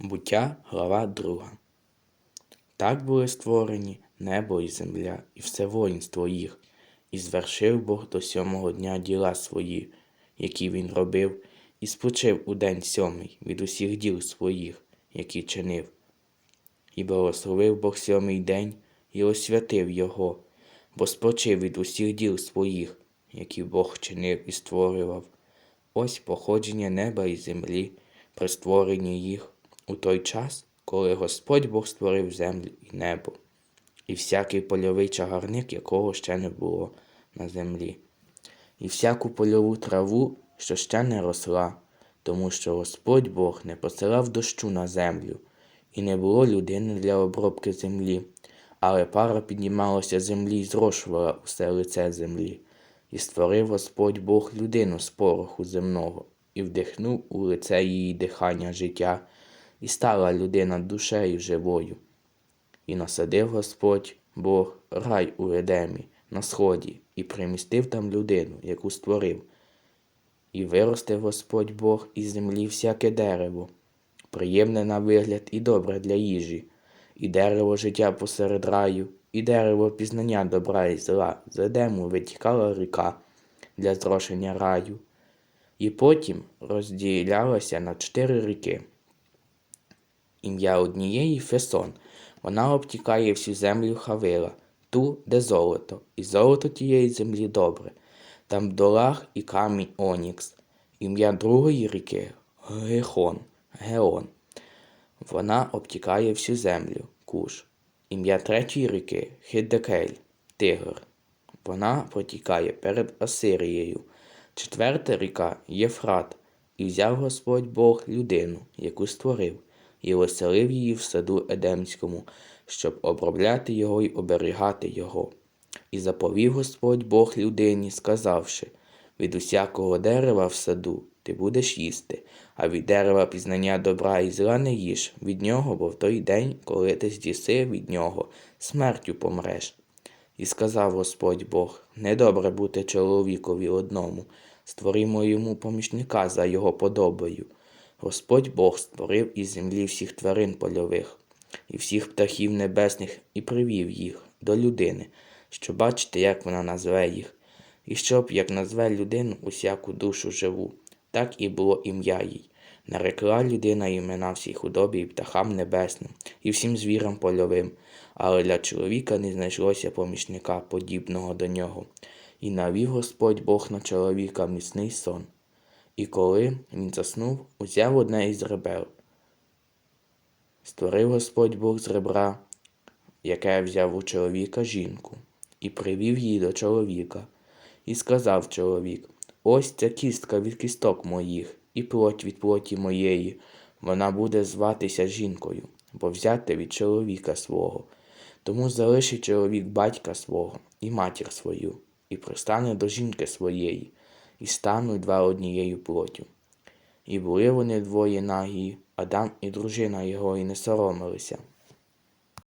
Буття, глава 2. Так були створені небо і земля, і все воїнство їх, і звершив Бог до сьомого дня діла свої, які він робив, і спочив у день сьомий від усіх діл своїх, які чинив. І благословив Бог сьомий день і освятив його, бо спочив від усіх діл своїх, які Бог чинив і створював. Ось походження неба і землі, при створенні їх у той час, коли Господь Бог створив землю і небо, і всякий польовий чагарник, якого ще не було на землі, і всяку польову траву, що ще не росла, тому що Господь Бог не посилав дощу на землю, і не було людини для обробки землі, але пара піднімалася землі і зрошувала усе лице землі. І створив Господь Бог людину з пороху земного, і вдихнув у лице її дихання життя, і стала людина душею живою. І насадив Господь Бог рай у Едемі на сході, і примістив там людину, яку створив. І виростив Господь Бог із землі всяке дерево, приємне на вигляд і добре для їжі, і дерево життя посеред раю, і дерево пізнання добра і зла, з Едему витікала ріка для зрошення раю, і потім розділялася на чотири ріки. Ім'я однієї Фесон, вона обтікає всю землю Хавила, ту, де золото, і золото тієї землі добре, там долах і камінь Онікс. Ім'я другої ріки Гехон, Геон. Вона обтікає всю землю, куш. Ім'я третьої ріки Хиддекель, Тигр. Вона протікає перед Асирією. Четверта ріка Єфрат. І взяв Господь Бог людину, яку створив, і оселив її в саду Едемському, щоб обробляти його й оберігати його. І заповів Господь Бог людині, сказавши: від усякого дерева в саду ти будеш їсти, а від дерева пізнання добра і зла не їж від нього, бо в той день, коли ти здіси від нього, смертю помреш. І сказав Господь Бог: недобре бути чоловікові одному, створимо йому помічника за його подобою. Господь Бог створив із землі всіх тварин польових і всіх птахів небесних і привів їх до людини, щоб бачити, як вона назве їх, і щоб, як назве людину усяку душу живу, так і було ім'я їй. Нарекла людина імена всій худобі і птахам небесним, і всім звірам польовим, але для чоловіка не знайшлося помічника, подібного до нього. І навів Господь Бог на чоловіка міцний сон. І коли він заснув, узяв одне із ребел. Створив Господь Бог з ребра, яке взяв у чоловіка жінку, і привів її до чоловіка, і сказав чоловік: Ось ця кістка від кісток моїх, і плоть від плоті моєї, вона буде зватися жінкою, бо взяти від чоловіка свого. Тому залишить чоловік батька свого і матір свою, і пристане до жінки своєї, і стануть два однією плотю. І були вони двоє нагі, Адам і дружина його, і не соромилися.